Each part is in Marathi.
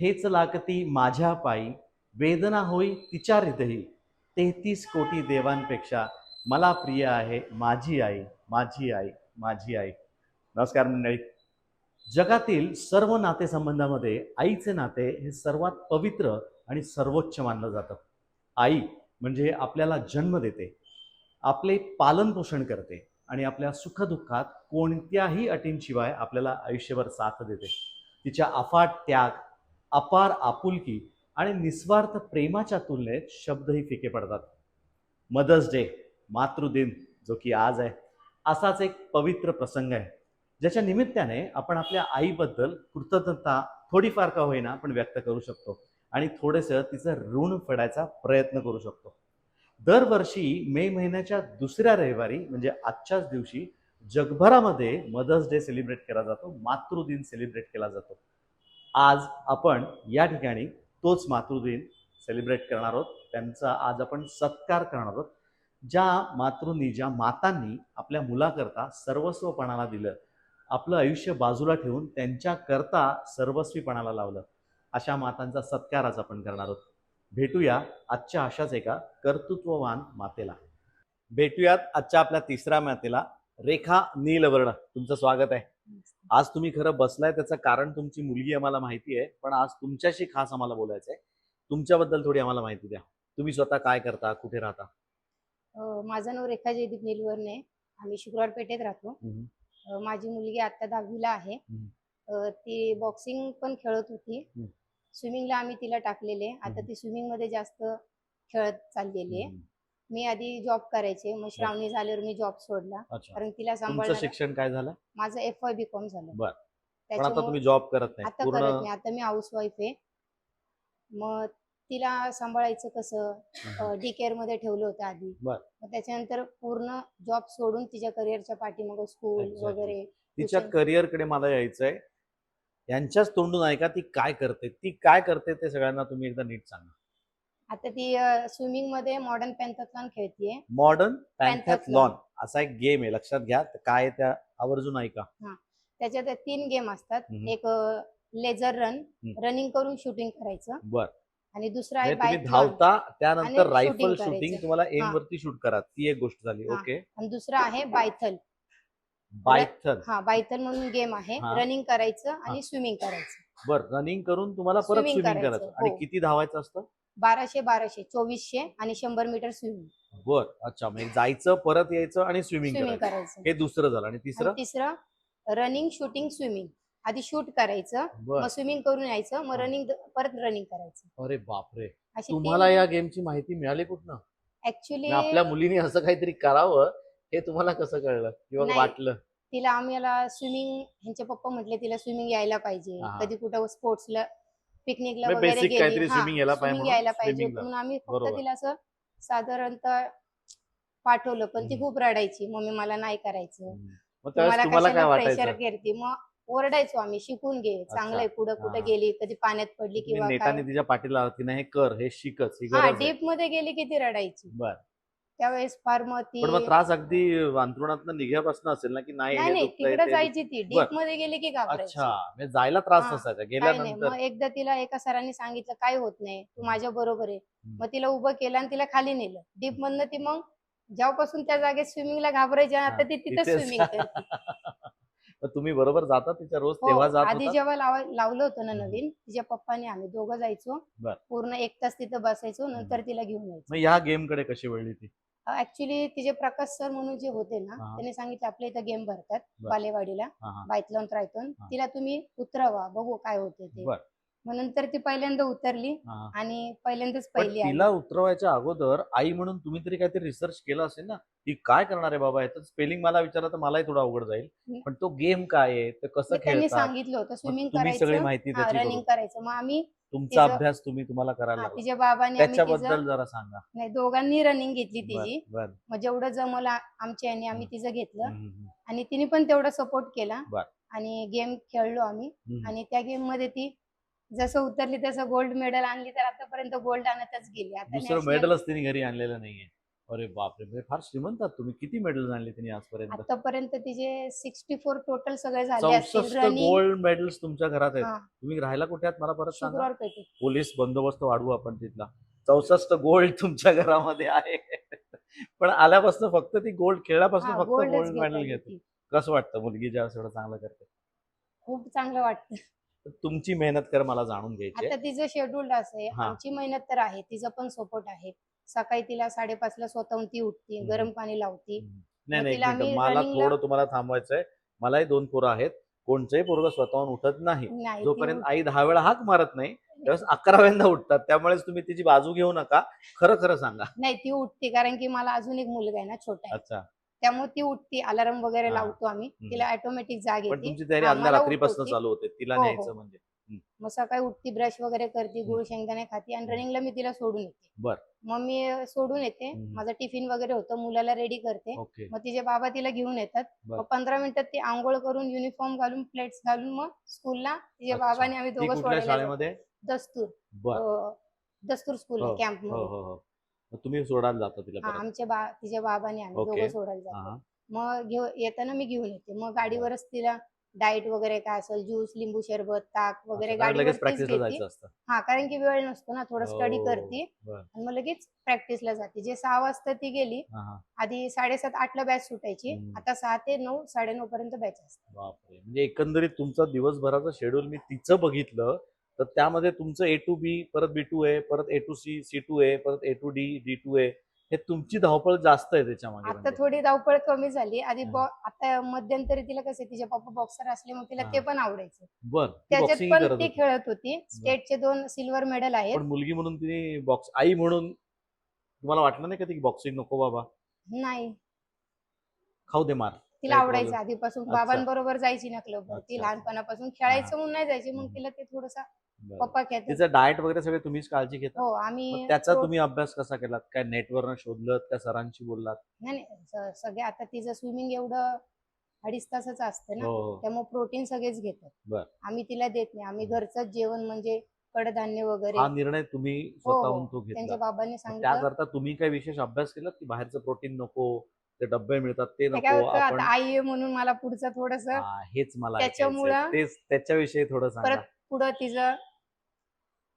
ठेच लागती माझ्या पायी. वेदना होई तिच्या हृदयी. तेहतीस कोटी देवांपेक्षा मला प्रिय आहे माझी आई माझी आई माझी आई. नमस्कार मंडळी. जगातील सर्व नातेसंबंधामध्ये आईचे नाते हे सर्वात पवित्र आणि सर्वोच्च मानलं जातं. आई म्हणजे आपल्याला जन्म देते. आपले पालन पोषण करते आणि आपल्या सुखदुःखात कोणत्याही अटींशिवाय आपल्याला आयुष्यभर साथ देते. तिच्या अफाट त्याग अपार आपुलकी आणि निस्वार्थ प्रेमाच्या तुलनेत शब्दही फिके पडतात. मदर्स डे मातृदिन जो की आज आहे असाच एक पवित्र प्रसंग आहे ज्याच्या निमित्ताने आपण आपल्या आईबद्दल कृतज्ञता थोडीफार का होईना पण व्यक्त करू शकतो आणि थोडंसं तिचं ऋण फेडायचा प्रयत्न करू शकतो. दरवर्षी मे महिन्याच्या दुसऱ्या रविवारी म्हणजे आजच्याच दिवशी जगभरामध्ये मदर्स डे सेलिब्रेट केला जातो मातृदिन सेलिब्रेट केला जातो. आज आपण या ठिकाणी तोच मातृदिन सेलिब्रेट करणार आहोत. त्यांचा आज आपण सत्कार करणार आहोत. ज्या मातृंनी ज्या मातांनी आपल्या मुलाकरता सर्वस्वपणाला दिलं आपलं आयुष्य बाजूला ठेवून त्यांच्याकरता सर्वस्वीपणाला लावलं अशा मातांचा सत्कार आज आपण करणार आहोत. भेटूया आजच्या अशाच एका कर्तृत्ववान मातेला. भेटूयात आजच्या आपल्या तिसऱ्या मातेला रेखा नीलवर्ण. तुमचं स्वागत आहे. आज तुम्ही खरं बसलाय त्याचं कारण तुमची मुलगी आम्हाला माहिती आहे पण आज तुमच्याशी खास आम्हाला बोलायचं आहे तुमच्याबद्दल थोडी आम्हाला माहिती द्या तुम्ही स्वतः काय करता कुठे राहता अ, माझं नाव रेखा जयदीप निलवर्णे आम्ही शुक्रवार पेठेत राहतो हम्म. अ, माझी मुलगी आता दहावीला आहे हम्म. अ, ती बॉक्सिंग पण खेळत होती हम्म. स्विमिंगला आम्ही तिला टाकलेले आता हम्म. ती स्विमिंगमध्ये जास्त खेळत चाललेली आहे हम्म. मी आधी जॉब करायचे. मग श्रावणी झाल्यावर मी जॉब सोडला. अच्छा. कारण तिला तुमचं सांभाळणं शिक्षण काय झालं? माझं एफ वाय बी कॉम झालं. बर. पण आता त्याच्यामुळं तुम्ही जॉब करत नाही. आता करत पूर्ण नाही. आता मी हाऊस वाईफ आहे. मग तिला सांभाळायचं कसं. डी केअरमध्ये ठेवलं होतं आधी. बर. मग त्याच्यानंतर पूर्ण जॉब सोडून तिच्या करिअरच्या पाठीमागं स्कूल Exactly. वगैरे तिच्या. करिअरकडे मला यायचंय. यांच्याच तोंडून ऐका ती काय करते. ती काय करते ते सगळ्यांना तुम्ही एकदा नीट सांगा. आता ती स्विमिंगमध्ये मॉडर्न पॅन्थॉथलॉन खेळतीये. मॉडर्न. पॅन्थॅथलॉन असा एक गेम आहे लक्षात घ्या. तर काय आहे त्या? आवर्जून ऐका. त्याच्यात तीन गेम असतात. हम्म. एक लेझर रन हम्म. रनिंग करून शूटिंग करायचं. बर. आणि दुसरा आहे म्हणजे तुम्ही बाईक धावता त्यानंतर आणि रायफल shooting शूटिंग करायचं. तुम्हाला एम हा. वरती शूट करा ती एक गोष्ट झाली. हा. ओके आणि दुसरा आहे बायथल. बायथन हा बायथल म्हणून गेम आहे. हा. रनिंग करायचं आणि स्विमिंग करायचं. बर. रनिंग करून तुम्हाला परत Swimming स्विमिंग करायचं, करायचं. आणि हो. किती धावायचं असतं? बाराशे बाराशे चोवीसशे आणि शंभर मीटर स्विमिंग. बर अच्छा. म्हणजे जायचं परत यायचं आणि स्विमिंग स्विमिंग करायचं. करायचं. हे दुसरं झालं. आणि तिसरं? आणि तिसरं रनिंग शूटिंग स्विमिंग आधी शूट करायचं बर. मग स्विमिंग करून यायचं मग. रनिंग परत रनिंग करायचं. अरे बापरे. अशी तुम्हाला या गेमची माहिती मिळाली कुठनं? ऍक्च्युली आणि आपल्या मुलीने असं काहीतरी करावं हे तुम्हाला कसं कळलं? किंवा नाही. वाटलं? तिला आम्हाला स्विमिंग ह्यांचे पप्पा म्हटले तिला स्विमिंग यायला पाहिजे. हा. कधी कुठं स्पोर्ट्सला पिकनिकला म्हणजे वगैरे basic काहीतरी गेली swimming यायला पाहिजे स्विमिंग म्हणून. यायला पाहिजे swimming ला. म्हणून आम्ही फक्त बरोबर. तिला असं साधारणतः पाठवलं पण ती हम्म. खूप रडायची. मम्मी मला नाही करायचं. मग त्यावेळेस तुम्हाला काय प्रेशर वाटायचं करते मग ओरडायचो आम्ही शिकून घे चांगलंय कुठे हा. गेली कधी पाण्यात पडली तुम्ही किंवा नेटाने काय. तिच्या पाठीला की नाही हे कर हे शिकच ही हा गरज आहे. डीपमध्ये गेली की ती रडायची. बर. त्यावेळेस फार मग ती पण मग त्रास अगदी अंतरुणात निघ्यापासून असेल ना की नाही नाही तिकडे जायची ती. डीपमध्ये गेली की घाबरायची. अच्छा म्हणजे जायला त्रास हा. नसायचा. काय नाही गेल्यानंतर मग एकदा तिला एका सरांनी सांगितलं काय होत नाही तू माझ्या बरोबर आहे. मग तिला उभं केलं आणि तिला खाली नेलं. डीप मधनं ती मग जेव्हापासून त्या जागेत स्विमिंगला घाबरायची आता ती तिथं तिथेच. स्विमिंग करते. मग तुम्ही बरोबर जाता तिच्या रोज हो, तेव्हा जात आधी होता जेव्हा लाव- लावलं होतं ना हम्म. नवीन तिच्या पप्पाने आम्ही दोघं जायचो. बर. पूर्ण एक तास तिथं बसायचो नंतर तिला घेऊन यायचो. मग ह्या गेमकडे कशी वळली ती? ऍक्च्युली तिचे प्रकाश सर म्हणून जे होते ना. त्यांनी सांगितलं आपल्या इथं गेम भरतात. बालेवाडीला. बायथलॉन ट्रायथॉन हा. तिला तुम्ही उतरवा बघू काय होते ते. मग नंतर ती पहिल्यांदा उतरली हा. आणि पहिल्यांदाच पण पहिली आली. तिला उतरवायच्या अगोदर आई म्हणून तुम्ही तरी काहीतरी रिसर्च केला असेल ना की काय करणार आहे बाबा याचं स्पेलिंग मला विचारलं तर मलाही थोडं अवघड जाईल. पण तो गेम काय आहे ते कसं मग त्यांनी खेळतात सांगितलं होतं स्विमिंग तुम्ही सगळी करायचं माहिती त्याची रनिंग. करायचं मग आम्ही तुमचा तिचं- अभ्यास तुम्ही तुम्हाला करायला हा, लागला. तिच्या बाबांनी आम्ही त्याच्याबद्दल जरा सांगा नाही दोघांनी रनिंग घेतली तिची बर. मग जेवढं जमलं आमच्या यांनी आम्ही तिचं घेतलं हम्म, हम्म, आणि तिने पण तेवढा सपोर्ट केला बर. आणि गेम खेळलो आम्ही हम्म. आणि त्या गेममध्ये ती जसं उतरली तसं गोल्ड मेडल आणली तर आतापर्यंत गोल्ड आणतच गेली. आता दुसरं national- मेडलच तिने घरी आणलेलं नाहीये. अरे बापरे म्हणजे फार श्रीमंत आहात तुम्ही. किती मेडल्स आणले तिने आजपर्यंत? आतापर्यंत तिचे सिक्स्टी फोर टोटल सगळे झाले असतील. चौसष्ट रनिंग गोल्ड मेडल्स तुमच्या घरात आहेत. तुम्ही राहायला कुठे आहात? मला परत सांगा. शुक्रवार पोलीस बंदोबस्त वाढवू आपण तिथला. चौसष्ट गोल्ड तुमच्या घरामध्ये आहे. पण आल्यापासून फक्त ती गोल्ड खेळल्यापासून हा, फक्त गोल्ड घेत मेडल आहे घेते ती. कसं वाटतं मुलगी जेव्हा एवढं चांगलं करते? खूप चांगलं वाटतं. तुमची मेहनत कर मला जाणून घ्यायची आता आहे. तिचं शेड्यूल असं हा. आमची मेहनत तर आहे तिचं पण सपोर्ट आहे. सकाळी तिला साडेपाच ला स्वतःहून ती उठती हम्म. गरम पाणी लावती. नाही मग नाही एक तिला मिनिटं. आम्ही मला running ला- थोडं तुम्हाला थांबवायचंय. मलाही दोन पोरं आहेत. कोणचंही पोरग स्वतःहून उठत नाही. नाही ती जोपर्यंत आई दहा वेळा हाक मारत नाही. त्यावेळेस अकराव्यांदा उठतात. त्यामुळेच तुम्ही तिची बाजू घेऊ नका. खरं खरं सांगा. नाही ती उठते कारण की मला अजून एक मुलगा आहे ना छोटा आहे. अच्छा. त्यामुळे ती उठती अलार्म वगैरे हा. लावतो आम्ही हम्म. तिला ऑटोमॅटिक जाग पण येते तुमची तयारी आदल्या मला रात्रीपासून उठवते. चालू होते तिला हो, हो. न्यायचं म्हणजे मग सकाळी उठती ब्रश वगैरे करते गुळ शेंगदाणे खाती आणि रनिंगला मी तिला सोडून येते बर. मग मी अं, सोडून येते हम्म. माझा टिफिन वगैरे होतं मुलाला रेडी करते ओके मग तिचे बाबा तिला घेऊन येतात बर. मग पंधरा मिनिटात ती आंघोळ करून युनिफॉर्म घालून प्लेट्स घालून मग स्कूलला तिच्या अच्छा. बाबाने आम्ही ती दोघं कुठल्या सोडायला जातो. शाळेमध्ये दस्तूर बर अं, दस्तूर स्कूल हो, कॅम्प हो मध्ये हो हो तुम्ही सोडायला जाता तिला हा परत? आमच्या बा तिच्या बाबाने आम्ही ओके. दोघं सोडायला हा, जातो. मग घेऊ येताना मी घेऊन येते. मग गाडीवरच तिला डाएट वगैरे काय असेल ज्यूस लिंबू सरबत ताक वगैरे अच्छा, कारण लगेच गाडीवरतीच प्रॅक्टिसला घेते. जायचं असतं. हा कारण की वेळ नसतो ना थोडं स्टडी हो, करते. बर. आणि मग लगेच प्रॅक्टिसला जाते. जे सहा वाजता ती गेली हा, हा. आधी साडेसात आठला बॅच सुटायची. हम्म. आता सहा ते नऊ साडेनऊ पर्यंत बॅच असते बापरे. म्हणजे एकंदरीत तुमचं दिवसभराचं शेड्यूल मी तिचं बघितलं. तर त्यामध्ये तुमचं ए टू बी परत बी टू ए परत A to C C to A परत A to D D to A हे तुमची धावपळ जास्त आहे त्याच्यामागे आता म्हणजे. थोडी धावपळ कमी झाली आधी. बॉ- आता मध्यंतरी तिला कसे तिचे पप्पा बॉक्सर असले मग तिला. ते पण आवडायचं बर त्याच्यात पण ती होती. खेळत होती स्टेटचे दोन सिल्वर मेडल आहेत पण मुलगी म्हणून तिने बॉक्स आई म्हणून तुम्हाला वाटलं नाही का ती बॉक्सिंग नको बाबा नाही खाऊ दे मार तिला आवडायचं. आधीपासून अच्छा. बाबांबरोबर जायची ना क्लब ती अच्छा. लहानपणापासून खेळायचं. म्हणून नाही जायची मग हम्म. तिला ते थोडस. पप्पा खेळतात तिचं डाएट वगैरे सगळे तुम्हीच काळजी घेता? हो आम्ही मग त्याचा तुम्ही अभ्यास कसा केलात? काय नेटवरनं शोधलं का सरांशी बोललात? नाही नाही, स- सगळे आता तिचं स्विमिंग एवढं अडीच तासाच असतं ना हो हो. त्यामुळे प्रोटीन सगळेच घेतात. बर. आम्ही तिला देत नाही. आम्ही घरचंच जेवण म्हणजे कडधान्य वगैरे. हा निर्णय तुम्ही स्वतःहून तो त्यांच्या घेतला बाबांनी मग सांगितलं. त्याकरता तुम्ही काय विशेष अभ्यास केला की बाहेरचं प्रोटीन नको ते डब्बे मिळतात ते ते काय नको होतं आपण आता आई आहे म्हणून मला पुढचं थोडस हा, हेच मला त्याच्यामुळं-. तेच त्याच्याविषयी थोडं सांगा. परत पुढं तिचं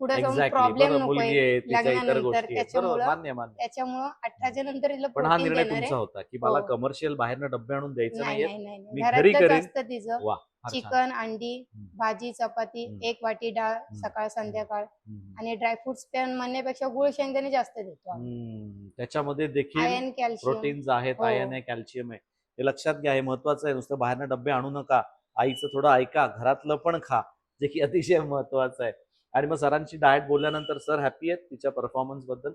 पुढे जाऊन प्रॉब्लेम नको लग्नानंतर त्याच्यामुळं- अठराच्या नंतर पण हा प्रोटीन निर्णय तुमचा होता की मला हो. कमर्शियल बाहेरनं डब्बे आणून द्यायचं नाही. असतं तिचं. चिकन अंडी. भाजी चपाती. एक वाटी डाळ सकाळ संध्याकाळ. आणि ड्रायफ्रुट्स पण म्हणण्यापेक्षा गुळ शेंगदाणे जास्त देतो. त्याच्यामध्ये देखील प्रोटीन्स आहेत हो. आयन आहे कॅल्शियम आहे हे लक्षात घ्या हे महत्वाचं आहे नुसतं बाहेरनं डब्बे आणू नका आईचं थोडं ऐका घरातलं पण खा जे की अतिशय महत्वाचं आहे आणि मग सरांची डाएट बोलल्यानंतर सर हॅपी आहेत तिच्या परफॉर्मन्सबद्दल?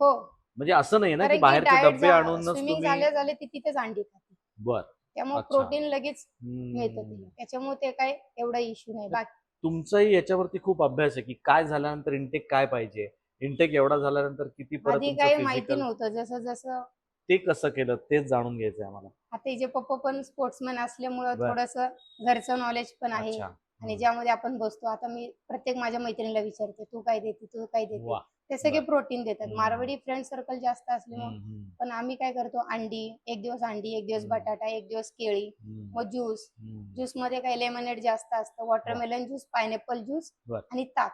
हो. म्हणजे असं नाही ना की बाहेरचे डब्बे झा- आणूनच swimming तुम्ही झाल्या झाल्या ती तिथेच अंडी खाते. बर. त्यामुळे. प्रोटीन लगेच मिळतं हम्म. तिला. त्याच्यामुळे ते काय एवढा इश्यू नाही. बाकी तुमचाही याच्यावरती खूप अभ्यास आहे की काय झाल्यानंतर इंटेक काय पाहिजे? इंटेक एवढा झाल्यानंतर किती आधी काही माहिती नव्हतं. जसं जसं ते कसं केलं? तेच जाणून घ्यायचंय आम्हाला. आता हिचे पप्पा पण स्पोर्ट्समॅन असल्यामुळं. थोडस घरचं नॉलेज पण आहे. अच्छा. आणि. ज्यामध्ये आपण बसतो आता मी प्रत्येक माझ्या मैत्रिणीला विचारते तू काय देते तू काय देते? ते सगळे. प्रोटीन देतात. मारवाडी फ्रेंड सर्कल जास्त असल्यामुळे पण आम्ही काय करतो अंडी एक दिवस अंडी एक दिवस. बटाटा एक दिवस केळी मग ज्यूस. ज्यूसमध्ये काही लेमनेड जास्त असतं वॉटरमेलन ज्यूस पायनॅपल ज्यूस. आणि ताक.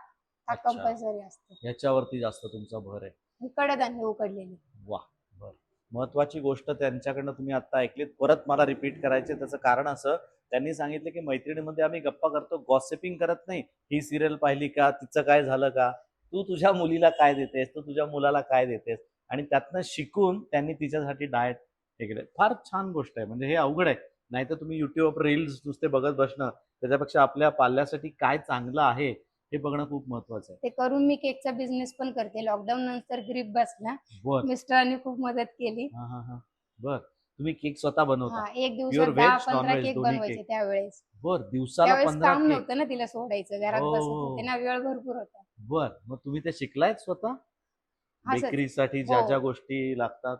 ताक. कंपल्सरी असतं. याच्यावरती जास्त तुमचा भर आहे. कडधान्य उकडलेले. वा. बर. महत्वाची गोष्ट त्यांच्याकडनं तुम्ही आता ऐकलीत. परत मला रिपीट करायचे त्याचं कारण असं त्यांनी सांगितलं की मैत्रिणीमध्ये आम्ही गप्पा करतो गॉसिपिंग करत नाही. ही सिरियल पाहिली का? तिचं काय झालं का? तू तुझ्या मुलीला काय देतेस? तू तुझ्या मुलाला काय देतेस? आणि त्यातनं शिकून त्यांनी तिच्यासाठी डाएट हे केलं. फार छान गोष्ट आहे. म्हणजे हे अवघड आहे. नाहीतर तुम्ही युट्यूबवर रील्स नुसते बघत बसणं त्याच्यापेक्षा आपल्या पाल्यासाठी काय चांगलं आहे हे बघणं खूप महत्वाचं आहे. ते करून मी केकचा बिझनेस पण करते. लॉकडाऊन नंतर ग्रीप बसला. मिस्टरांनी खूप मदत केली. हा हा हा. बर. तुम्ही केक स्वतः बनवता. हा एक दिवसात दहा पंधरा केक बनवायचे. त्यावेळेस. बर दिवसाला पंधरा काम केक. नव्हतं ना तिला सोडायचं घरात हो. ना वेळ भरपूर होता. बर मग तुम्ही ते शिकलायत स्वतः? बेकरीसाठी ज्या हो. ज्या गोष्टी लागतात?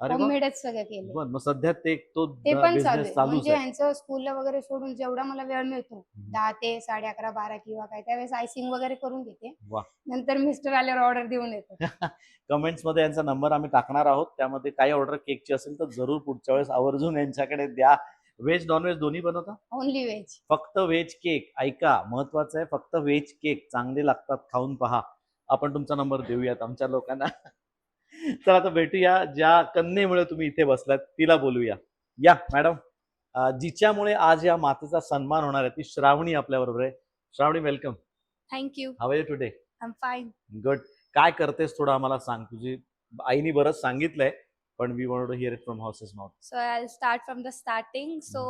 होममेडच सगळं केले बर मग सध्या ते तो ते पण चालू बिझनेस आहे. चालूच म्हणजे आहे ह्यांचं स्कूलला वगैरे सोडून जेवढा मला वेळ मिळतो. दहा ते साडे अकरा बारा किंवा काय त्यावेळेस आयसिंग वगैरे करून घेते. वा. नंतर मिस्टर आल्यावर ऑर्डर देऊन येतात कमेंट्स मध्ये यांचा नंबर आम्ही टाकणार आहोत. त्यामध्ये काही ऑर्डर केकची असेल तर जरूर पुढच्या वेळेस आवर्जून यांच्याकडे द्या. व्हेज नॉनव्हेज दोन्ही बनवता ओनली व्हेज फक्त व्हेज केक ऐका महत्वाचं आहे फक्त व्हेज केक चांगले लागतात खाऊन पहा. आपण तुमचा नंबर देऊयात आमच्या लोकांना. चला आता भेटूया ज्या कन्येमुळे तुम्ही इथे बसलात तिला बोलूया. या मॅडम. जिच्यामुळे आज या मातेचा सन्मान होणार आहे ती श्रावणी आपल्या बरोबर आहे. Shravani welcome. Thank you how today fine good काय करतेस थोडं आम्हाला सांग. तुझी आईने बरंच सांगितलंय पण we want to hear it from horse's mouth so I start from the starting so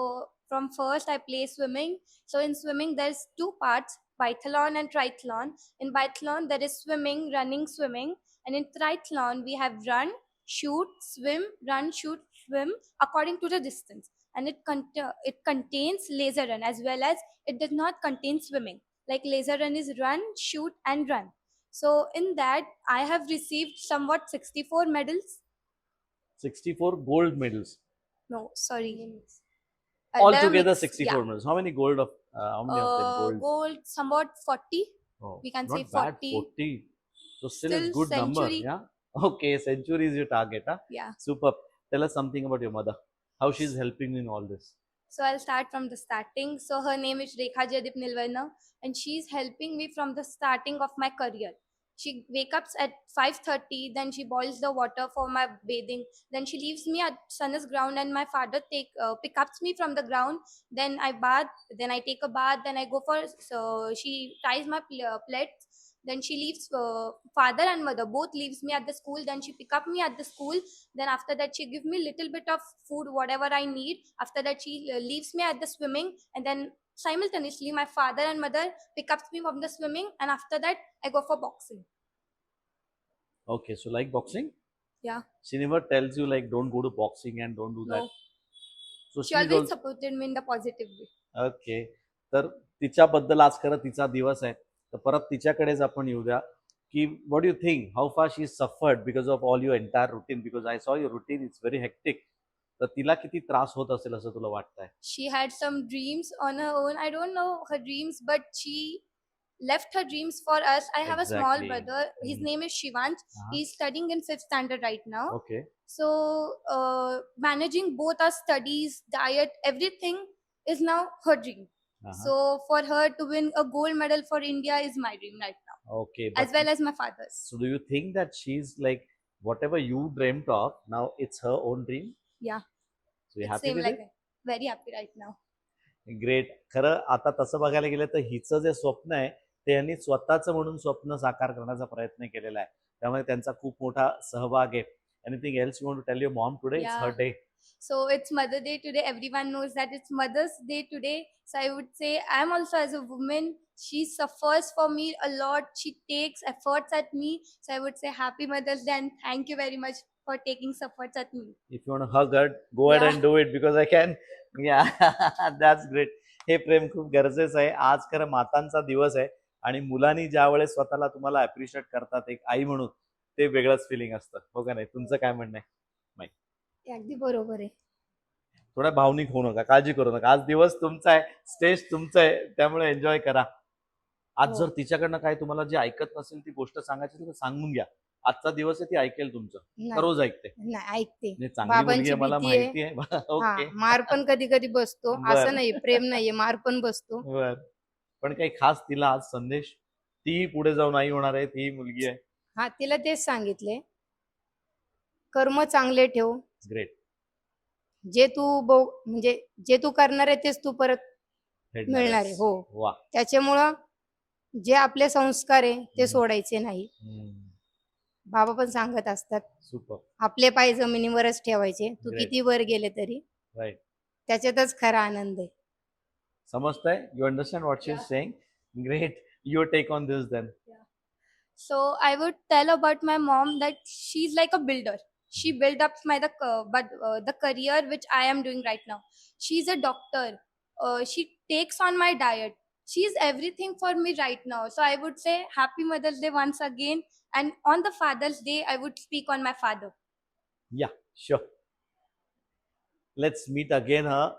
from first I play swimming so in swimming there is two part biathlon and triathlon in biathlon there is swimming running swimming And in triathlon, we have run, shoot, swim, run, shoot, swim according to the distance. And it, con- it contains laser run as well as it does not contain swimming. Like laser run is run, shoot, and run. So in that, I have received somewhat 64 medals. 64 gold medals. No, sorry. Altogether 64 yeah. medals. How many gold of uh, how many uh, of them gold? Gold somewhat 40. Oh, we can say 40. Bad, 40 40. So still, it's Still good number. Yeah. Okay, century is your target. Huh? Yeah. Superb. Tell us something about your mother. How she's helping in all this. So I'll start from the starting. So her name is Rekha Jadip Nilvarna, and she's helping me from the starting of my career. She wakes up at 5:30, then she boils the water for my bathing. Then she leaves me at Sun's ground, and my father take uh, pick ups me from the ground. Then I bath. Then I take a bath. Then I go for so she ties my pl- uh, plaits. Then she leaves uh, father and mother both leaves me at the school. Then she pick up me at the school. Then after that she give me little bit of food whatever I need. After that she uh, leaves me at the swimming, and then simultaneously my father and mother pick up me from the swimming, and after that I go for boxing. Okay, so like boxing? Yeah. She never tells you like don't go to boxing and don't do that. No, So she she's always also supported me in the positive way. Okay तर तिच्याबद्दल आज खरं तिचा दिवस आहे तर परत तिच्याकडेच आपण येऊया की what you think how far she suffered because of all your entire routine because I saw your routine it's very hectic तर तिला किती त्रास होत असेल असं तुला वाटतंय She had some dreams on her own. I don't know her dreams, but she left her dreams for us. I have a small Exactly. brother. His Mhm. name is Shivansh. Uh-huh. He's studying in fifth standard right now. Okay So uh, managing both our studies, diet, everything is now her dream. So for her to win a gold medal for India is my dream right now, okay as well as my father's. So do you think that she's like whatever you dreamt of, now it's her own dream? Yeah. So you It's happy same with like that. Very happy right now. it? Great. खरं आता तसं बघायला गेलं तर हिचं जे स्वप्न आहे ते यांनी स्वतःच म्हणून स्वप्न साकार करण्याचा प्रयत्न केलेला आहे त्यामुळे त्यांचा खूप मोठा सहभाग आहे anything else you want to tell your mom today it's Yeah. Her day So it's Mother Day today. Everyone knows that it's Mother's Day today. So I would say I'm also as a woman. She suffers for me a lot. She takes efforts at me. So I would say Happy Mother's Day and thank you very much for taking efforts at me. if you want to hug her, go ahead and do it because I can. Yeah, that's great. हे प्रेम खूप गरजेचं आहे आज खरं मातांचा दिवस आहे आणि मुलांनी ज्या वेळेस स्वतःला तुम्हाला अप्रिशिएट करतात एक आई म्हणून ते वेगळंच फिलिंग असतं हो का नाही तुमचं काय म्हणणं आहे अगदी बरोबर आहे. थोडा भावनिक होऊ नका काळजी करू नका. आज दिवस तुमचा आहे स्टेज तुमचं आहे त्यामुळे एन्जॉय करा. आज हो. जर तिच्याकडनं काय तुम्हाला जे ऐकत नसेल ती गोष्ट सांगायची असेल तर सांगून घ्या. आजचा दिवस आहे ती ऐकेल तुमचं. नाही. रोज ऐकते. नाही, ऐकते. नाही, चांगली मुलगी बाबांची आहे मला भीती आहे. माहिती आहे. हा ओके. मार पण कधी कधी बसतो. बरं. असं नाही प्रेम नाहीये मार पण बसतो. बर. पण काही खास तिला आज संदेश ती पुढे जाऊन आई होणार आहे ती मुलगी आहे. हा तिला तेच सांगितले कर्म चांगले ठेव. ग्रेट जे तू बो म्हणजे जे तू करणार आहे तेच तू परत मिळणार आहे. हो. वा. त्याच्यामुळं जे आपले संस्कार आहे ते हम्म. सोडायचे नाही. बाबा पण सांगत असतात सुपर आपले पाय जमिनीवरच ठेवायचे. तू Great. किती वर गेले तरी. त्याच्यातच खरा आनंद आहे. समजताय? You understand what she is Yeah. Saying great your take on this then So I would tell about my mom that she's like a builder. She built up my the but uh, the career which I am doing right now. She's a doctor. Uh, she takes on my diet. She's everything for me right now. So I would say Happy Mother's Day once again. And on the Father's Day, I would speak on my father. yeah Sure. Let's meet again her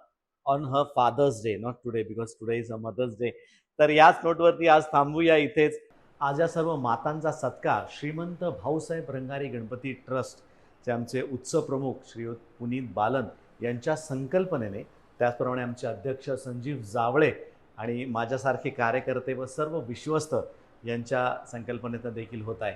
on her Father's Day, not today because today is her Mother's Day. तर याच नोटवरती आज थांबूया इथेच आज या सर्व मातांचा सत्कार श्रीमंत भाऊसाहेब रंगारी गणपती ट्रस्ट ते आमचे उत्सव प्रमुख श्रीयुत पुनीत बालन यांच्या संकल्पनेने त्याचप्रमाणे आमचे अध्यक्ष संजीव जावळे आणि माझ्यासारखे कार्यकर्ते व सर्व विश्वस्त यांच्या संकल्पनेतनं देखील होत आहे.